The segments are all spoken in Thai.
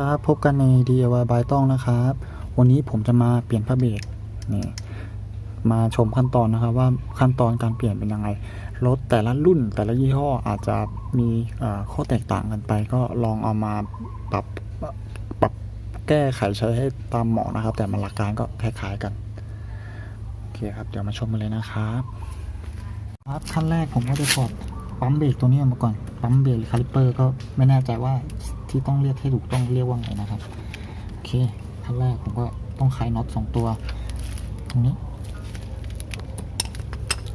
ครับพบกันใน DIY บายต้องนะครับ วันนี้ผมจะมาเปลี่ยนผ้าเบรกนี่มาชมขั้นตอนนะครับว่าขั้นตอนการเปลี่ยนเป็นยังไงรถแต่ละรุ่นแต่ละยี่ห้ออาจจะมีข้อแตกต่างกันไป ก็ลองเอามาปรับปรับแก้ไขใช้ให้ตามเหมาะนะครับ แต่มันหลักการก็คล้ายๆกันโอเคครับเดี๋ยวมาชมกันเลยนะครับครับขั้นแรกผมก็จะถอดปั๊มเบรกตัวนี้ออกมาก่อนปั๊มเบรกหรือคาลิปเปอร์ก็ไม่แน่ใจว่า ที่ต้องเรียกให้ถูกต้องเรียกว่าไงนะครับ โอเคขั้นแรกผมก็ต้องไขน็อตสองตัว ตรงนี้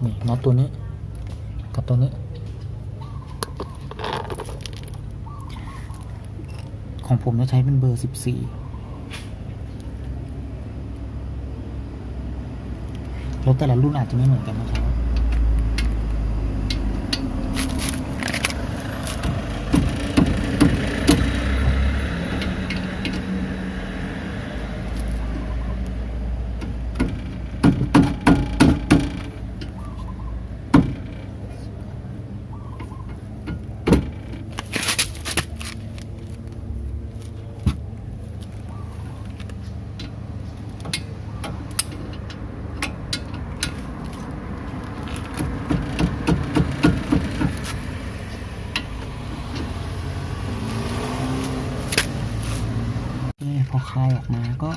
นี่น็อตตัวนี้ กับตัวนี้ ของผมจะใช้เป็นเบอร์สิบสี่รถแต่ละรุ่นอาจจะไม่เหมือนกันนะครับ นี่พอค ลายออกมาก็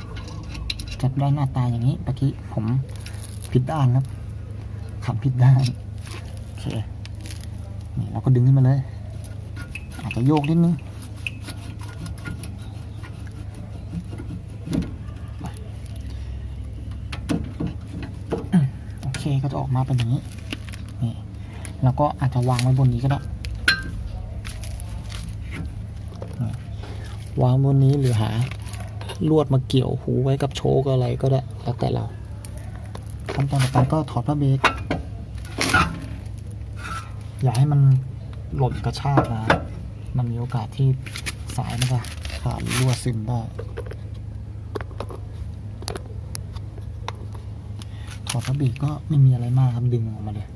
จะได้หน้าตาอย่างนี้เมื่อกี้ผมผิดด้านครับขับผิดด้านโอเคนี่เราก็ดึงขึ้นมาเลย อาจจะโยกนิดนึงโอเคก็จะออกมาเป็นอย่างนี้นี่แล้วก็อาจจะวางไว้บนนี้ก็ได้วางบนนี้หรือหา ลวดมาเกี่ยวหูไว้กับโชกอะไรก็ได้แล้วแต่เราขั้นตอนต่อไปก็ถอดผ้าเบรกอย่าให้มันหล่นกระชากนะ มันมีโอกาสที่สายมันจะขาดรั่วซึมได้ ถอดผ้าเบรกก็ไม่มีอะไรมากครับดึงออกมาเลย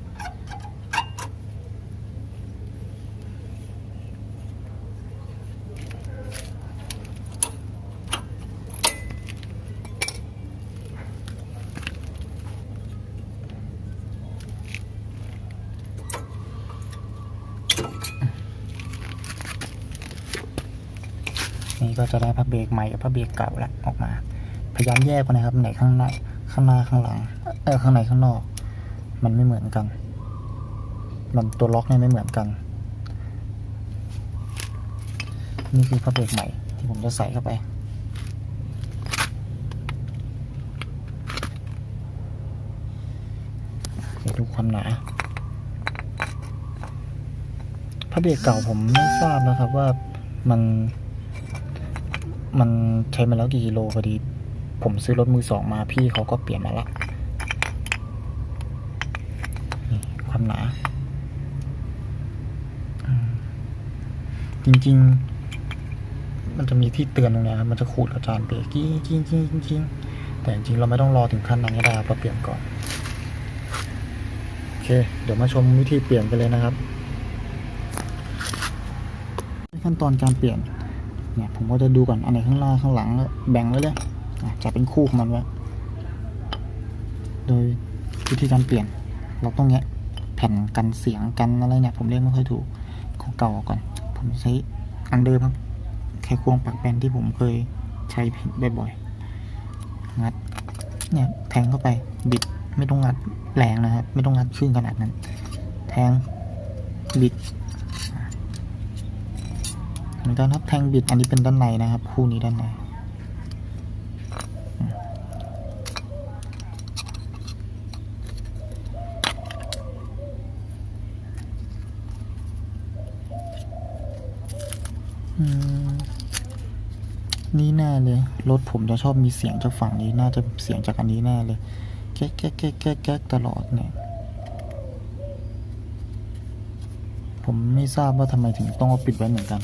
จะได้ผ้าเบรกใหม่กับผ้าเบรกเก่าแล้วออกมา พยายามแยกไปนะครับ ไหนข้างในข้างหน้าข้างหลังเออข้างในข้างนอก มันไม่เหมือนกัน มันตัวล็อกเนี่ยไม่เหมือนกัน นี่คือผ้าเบรกใหม่ที่ผมจะใส่เข้าไปเดี๋ยวดูความหนาผ้าเบรกเก่าผมไม่ทราบนะครับว่ามัน มันใช้มาแล้วกี่กิโลพอดี ผมซื้อรถมือสองมาพี่เขาก็เปลี่ยนมาละนี่ความหนา จริง ๆ มันจะมีที่เตือนตรงนี้ครับมันจะขูดอาจารย์เบรกกิ้งกิ้งกิ้งกิ้งแต่จริงๆเราไม่ต้องรอถึงขั้นนั้นก็ได้เราเปลี่ยนก่อนโอเค เดี๋ยวมาชมวิธีเปลี่ยนกันเลยนะครับ ขั้นตอนการเปลี่ยน เนี่ยผมก็จะดูก่อนอันไหนข้างหน้าข้างหลังก็แบ่งไว้เลยอะจะเป็นคู่ของมันไว้ โดยวิธีการเปลี่ยน เราต้องแงะแผ่นกันเสียงกันอะไรเนี่ยผมเรียกไม่ค่อยถูกของเก่าก่อน ผมใช้อันเดิมครับ แค่ควงปักแปนที่ผมเคยใช้บ่อยๆงัดเนี่ยแทงเข้าไปบิดไม่ต้องงัดแรงนะครับ ไม่ต้องงัดขึ้นขนาดนั้น แทงบิด เหมือนกันครับแทงบิดอันนี้เป็นด้านในนะครับ คู่นี้ด้านในนี่แน่เลยรถผมจะชอบมีเสียงจากฝั่งนี้น่าจะเสียงจากอันนี้แน่เลยแก๊กแก๊กแก๊กแก๊กแก๊กตลอดเนี่ยผมไม่ทราบว่าทำไมถึงต้องเอาปิดไว้เหมือนกัน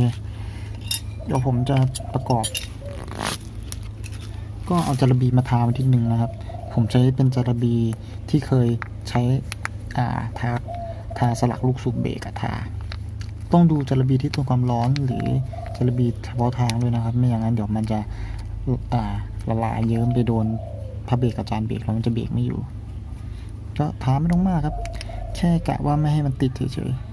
เคเดี๋ยวผมจะประกอบ ก็เอาจารบีมาทาไว้ทีหนึ่งนะครับ ผมใช้เป็นจาระบีที่เคยใช้อ่าทาทาสลักลูกสูบเบรกอะทา ต้องดูจาระบีที่ทนความร้อนหรือจาระบีเฉพาะทางด้วยนะครับ ไม่อย่างนั้นเดี๋ยวมันจะอ่าละลายเยิ้มไปโดนพระเบรกกับจานเบรกแล้วมันจะเบรกไม่อยู่ ก็ทาไม่ต้องมากครับ แค่กะว่าไม่ให้มันติดเฉยๆ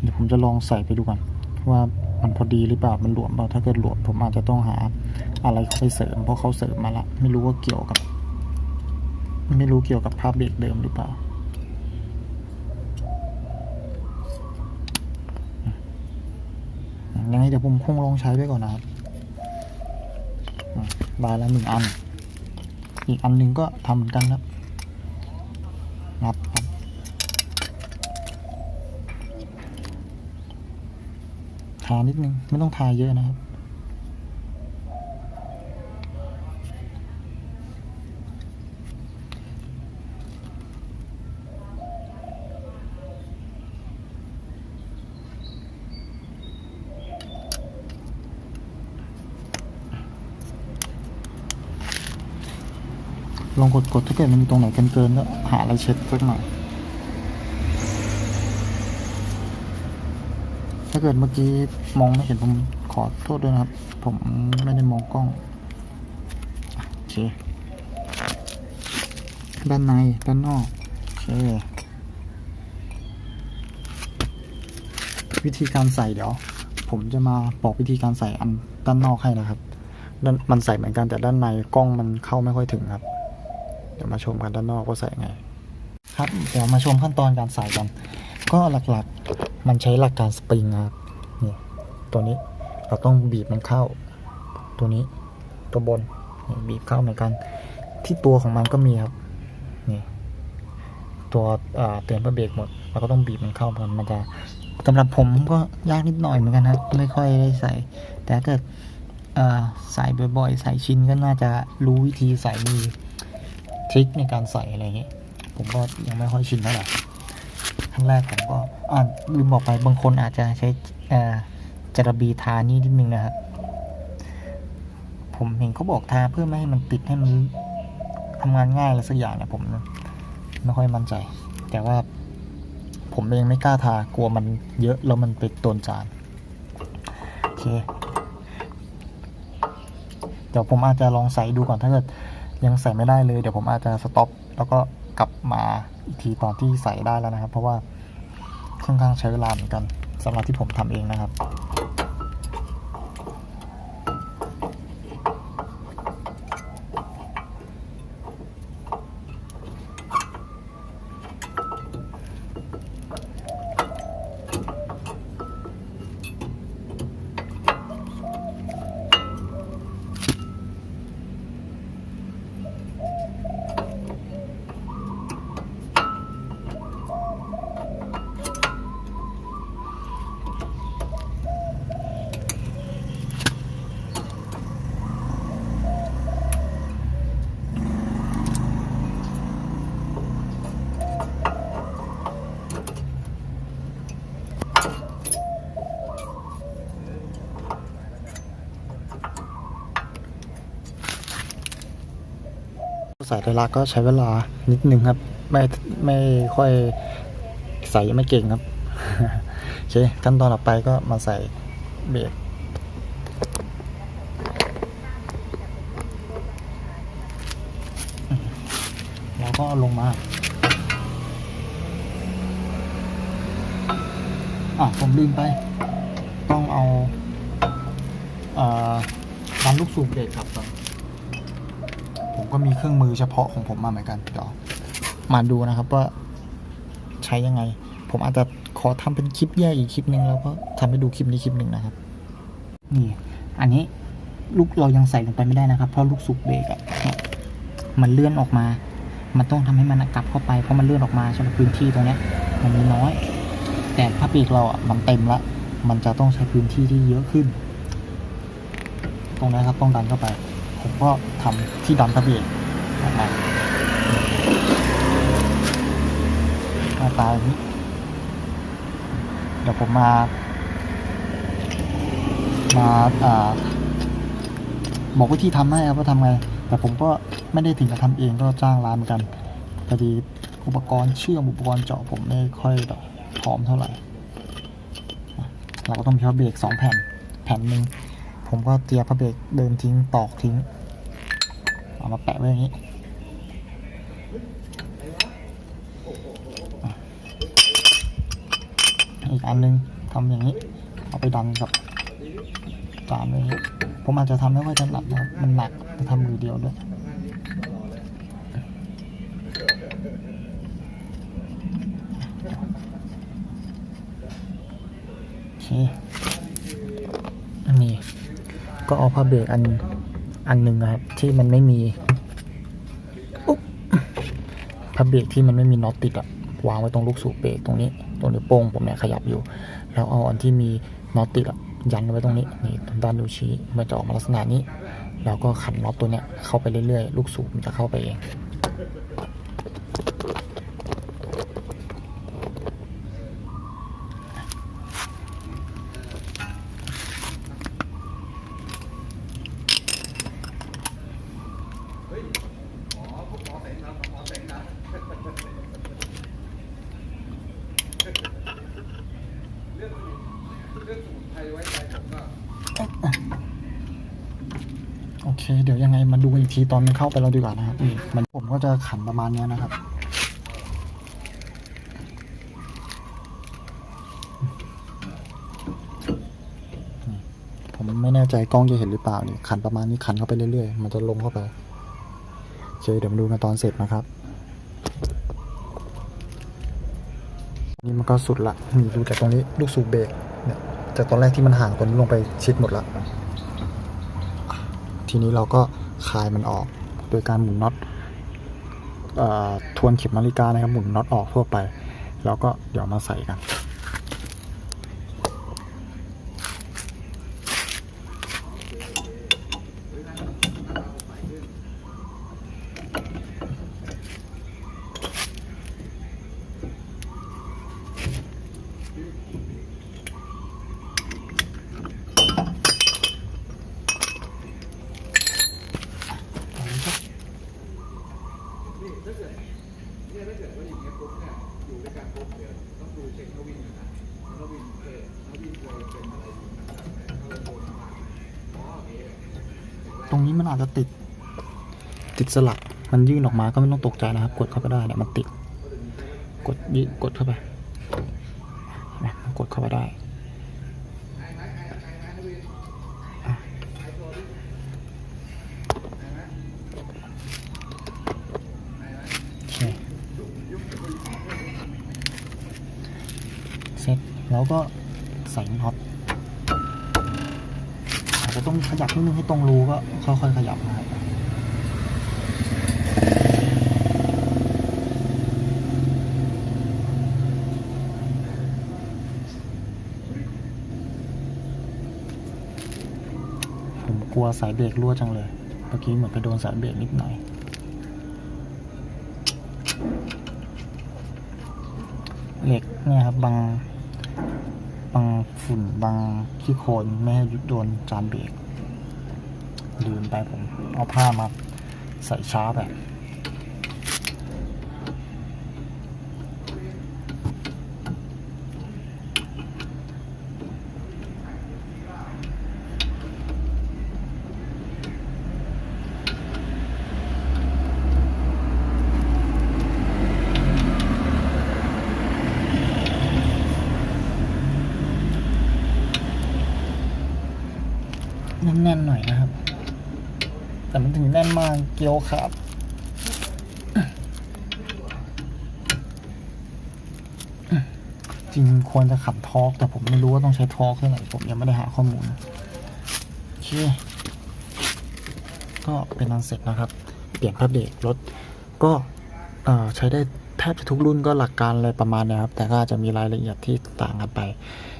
เดี๋ยวผมจะลองใส่ไปดูก่อนว่ามันพอดีหรือเปล่ามันหลวมเปล่าถ้าเกิดหลวมผมอาจจะต้องหาอะไรเข้าไปเสริม เพราะเขาเสริมมาละไม่รู้ว่าเกี่ยวกับ ไม่รู้เกี่ยวกับภาพเบรกเดิมหรือเปล่ายังไงเดี๋ยวผมคงลองใช้ไปก่อนนะครับอะได้แล้วหนึ่งอัน อีกอันหนึ่งก็ทำเหมือนกันครับงัดครับ ทานิดนึง ไม่ต้องทาเยอะนะครับ ลองกดกดถ้าเกิดมันมีตรงไหนเกินเกินๆก็หาอะไรเช็ดสักหน่อย ถ้าเกิดเมื่อกี้มองไม่เห็นผมขอโทษด้วยนะครับ ผมไม่ได้มองกล้องโอเคด้านในด้านนอกโอเควิธีการใส่เดี๋ยว ผมจะมาบอกวิธีการใส่อันด้านนอกให้นะครับด้านมันใส่เหมือนกันแต่ด้านในกล้องมันเข้าไม่ค่อยถึงครับ เดี๋ยวมาชมกันด้านนอกว่าใส่ไง ครับ เดี๋ยวมาชมขั้นตอนการใส่กัน ก็หลักๆมันใช้หลักการสปริงครับนี่ตัวนี้เราต้องบีบมันเข้า ตัวนี้ตัวบนนบีบเข้าเหมือนกัน ที่ตัวของมันก็มีครับนี่ตัวเตือนเพื่อเบรกหมดเราก็ต้องบีบมันเข้ามันมันจะสำหรับผมก็ยากนิดหน่อยเหมือนกันครับไม่ค่อยได้ใส่ แต่ถ้าเกิดใส่บ่อยๆ ใส่ชินก็น่าจะรู้วิธีใส่มีทริคในการใส่อะไรอย่างเงี้ยผมก็ยังไม่ค่อยชินเท่าไหร่ ขั้นแรกผมก็อ่าลืมบอกไปบางคนอาจจะใช้จาระบีทานี่นิดนึงนะครับ ผมเห็นเขาบอกทาเพื่อไม่ให้มันติดให้มันทำงานง่ายอะไรสักอย่างเนี่ยผมไม่ค่อยมั่นใจ แต่ว่าผมเองไม่กล้าทากลัวมันเยอะแล้วมันไปโดนจานโอเคเดี๋ยวผมอาจจะลองใส่ดูก่อนถ้าเกิดยังใส่ไม่ได้เลย เดี๋ยวผมอาจจะสต็อปแล้วก็ กลับมาอีกทีตอนที่ใส่ได้แล้วนะครับ เพราะว่าค่อนข้างใช้เวลาเหมือนกันสำหรับที่ผมทำเองนะครับ ใส่ไทยรักก็ใช้เวลานิดนึงครับ ไม่ไม่ค่อยใส่ไม่เก่งครับโอเคขั้นตอนต่อไปก็มาใส่เบรกแล้วก็ลงมาอะผมลืมไป ต้องเอาเอ่อดันลูกสูบเบรกครับก่อน ผมก็มีเครื่องมือเฉพาะของผมมาเหมือนกันเดี๋ยวมาดูนะครับว่าใช้ยังไง ผมอาจจะขอทำเป็นคลิปแยกอีกคลิปหนึ่งแล้วก็ทำให้ดูคลิปนี้คลิปหนึ่งนะครับ นี่ อันนี้ลูกเรายังใส่ลงไปไม่ได้นะครับ เพราะลูกสูบเบรกอะมันเลื่อนออกมา มันต้องทำให้มันกลับเข้าไปเพราะมันเลื่อนออกมาใช่ไหมพื้นที่ตรงเนี้ย มันมีน้อย แต่ถ้าเบรกเราอะมันเต็มละมันจะต้องใช้พื้นที่ที่เยอะขึ้น ตรงนี้ครับต้องดันเข้าไป ผมก็ทำที่ดันพระเบรกออกมาหน้าตาอย่างนี้ เดี๋ยวผมมา มาอ่าบอกวิธีทำให้ครับว่าทำไง แต่ผมก็ไม่ได้ถึงกับทำเองก็จ้างร้านเหมือนกันพอดีอุปกรณ์เชื่อมอุปกรณ์เจาะผมไม่ค่อยแบบพร้อมเท่าไหร่ เราก็ต้องมีพระเบรกสองแผ่น แผ่นหนึ่งผมก็เตียพระเบรกเดิมทิ้งตอกทิ้ง เอามาแปะไว้อย่างนี้อีกอันหนึงทำอย่างนี้ เอาไปดันกับจานไว้อย่างนี้ผมอาจจะทำไม่ค่อยถนัดนะครับมันหนักจะทำมือเดียวด้วยอันนี้ก็เอาผ้าเบรกอัน อันหนึ่งนะครับ ที่มันไม่มีอุ๊บพับเบรกที่มันไม่มีน็อตติดอะวางไว้ตรงลูกสูบเบรกตรงนี้ ตรงนิ้วโป้งผมเนี่ยขยับอยู่ แล้วเอาอันที่มีน็อตติดอะยันไว้ตรงนี้นี่ตรงด้านนิ้วชี้มันจะออกมาลักษณะนี้ แล้วก็ขันน็อตตัวเนี้ยเข้าไปเรื่อยๆ ลูกสูบมันจะเข้าไปเอง โอเค เดี๋ยวยังไงมาดูอีก ทีตอนมันเข้าไปเราดีกว่านะครับนี่มันผมก็จะขันประมาณเนี้ยนะครับนี่ผมไม่แน่ใจกล้องจะเห็นหรือเปล่านี่ขันประมาณนี้ขันเข้าไปเรื่อยๆ มันจะลงเข้าไปโอเคเดี๋ยวมาดูกันตอนเสร็จนะครับ นี่มันก็สุดละนี่ดูจากตรงนี้ลูกสูบเบรกเนี่ยจากตอนแรกที่มันห่างตรงนี้ลงไปชิดหมดละทีนี้เราก็ คลายมันออก โดยการหมุนน็อตทวนเข็มนาฬิกานะครับหมุนน็อตออกทั่วไป แล้วก็เดี๋ยวมาใส่กัน รงนี้มันอาจจะติด ติดสลัก มันยื่นออกมาก็ไม่ต้องตกใจนะครับ กดเข้าไปได้เนี่ยมันติด กดยกดเข้าไปกดเข้าไปได้เสร็จแล้วก็ใส่น็อต จะต้องขยับนิดนึงให้ตรงรูก็ค่อยๆขยับนะครับผมกลัวสายเบรกรั่วจังเลย เมื่อกี้เหมือนไปโดนสายเบรกนิดหน่อยเหล็กเนี่ยครับบาง บางฝุ่นบางขี้โคลนไม่ให้โดนจานเบรกลืมไปผมเอาผ้ามาใส่ชาร์ปอ แน่นหน่อยนะครับ แต่มันถึงแน่นมากเกียวขาดจริงควรจะขันทอร์กแต่ผมไม่รู้ว่าต้องใช้ทอร์กเท่าไหร่ผมยังไม่ได้หาข้อมูลโอเคก็เป็นอันเสร็จนะครับ เปลี่ยนผ้าเบรกรถก็ใช้ได้แทบจะทุกรุ่นก็หลักการอะไรประมาณนี้ครับ แต่ก็จะมีรายละเอียดที่ต่างกันไป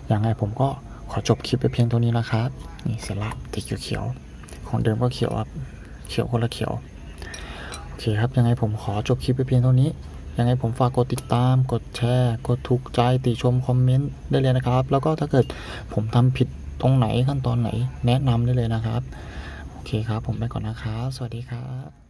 อย่างไรผมก็ ขอจบคลิปไปเพียงเท่านี้นะครับ นี่เสร็จละติดเขียวๆของเดิมก็เขียวครับเขียวคนละเขียวโอเคครับยังไงผมขอจบคลิปไปเพียงเท่านี้ ยังไงผมฝากกดติดตาม กดแชร์ กดถูกใจติชมคอมเมนต์ได้เลยนะครับ แล้วก็ถ้าเกิดผมทำผิดตรงไหนขั้นตอนไหนแนะนำได้เลยนะครับ โอเคครับ ผมไปก่อนนะครับ สวัสดีครับ